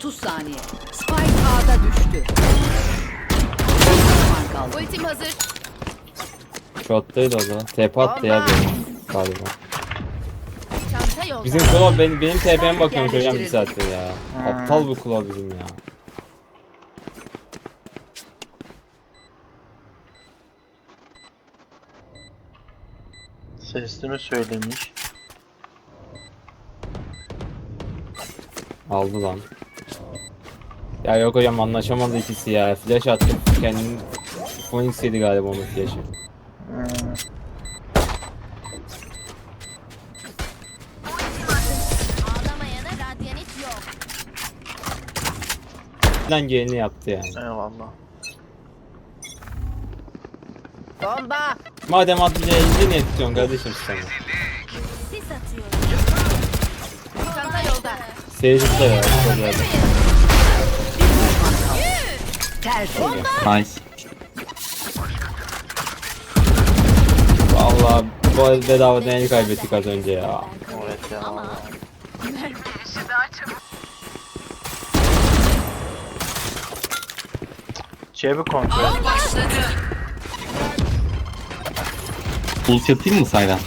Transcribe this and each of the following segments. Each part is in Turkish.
30 saniye. Spike A'da düştü. Bir düşman kaldı. Ultim hazır. Shottaydı o zaman. TP attı ya benim galiba. Çanta yolda. Bizim kulağı benim, benim TP'm bakıyormuş hocam bir saattir ya. Aptal bu kulağı bizim ya. Sesli mi söylemiş? Aldı lan. Ya yok hocam anlaşamadı ikisi ya. Flash attı. Kendini Phoenix yedi galiba onun flash'ı. Hmm. Ağlamayana radyanit yok. Lan geleni yaptı yani. Eyvallah. Bomba. Madem atmayacağı elinde niye tutuyorsun kardeşim sen? Sis atıyorum. Çanta yolda. Seyirci de ya. çok güzel. Nice. Valla bu bedava deney kaybettik az önce ya. Evet ya. Cebi kontrol. Ult yapayım mı saydan?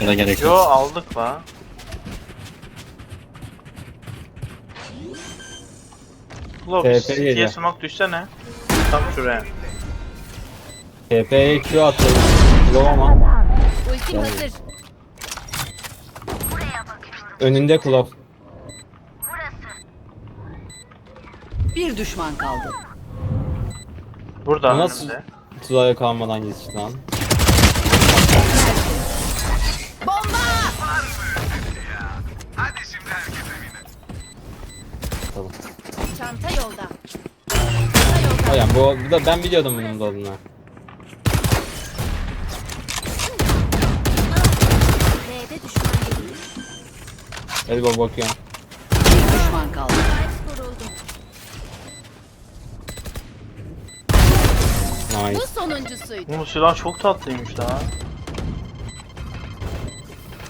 Ya da gerek Yo yok. aldık la. Ulan TP City'ye geliyor. smoke düşsene. Tam şuraya. TP'ye Q attı. Low ama. ultim hazır. Önünde kulak. Bir düşman kaldı. Burada Nasıl? önümde. Tuzaya kalmadan geçti lan. Hocam bu, bu da ben biliyordum bunun da olduğunu. B'de düşman geliyor. Hadi bak bakıyorum. Bir düşman kaldı. Spike kuruldu. Nice. Bu sonuncusuydu. Bu silah çok tatlıymış la.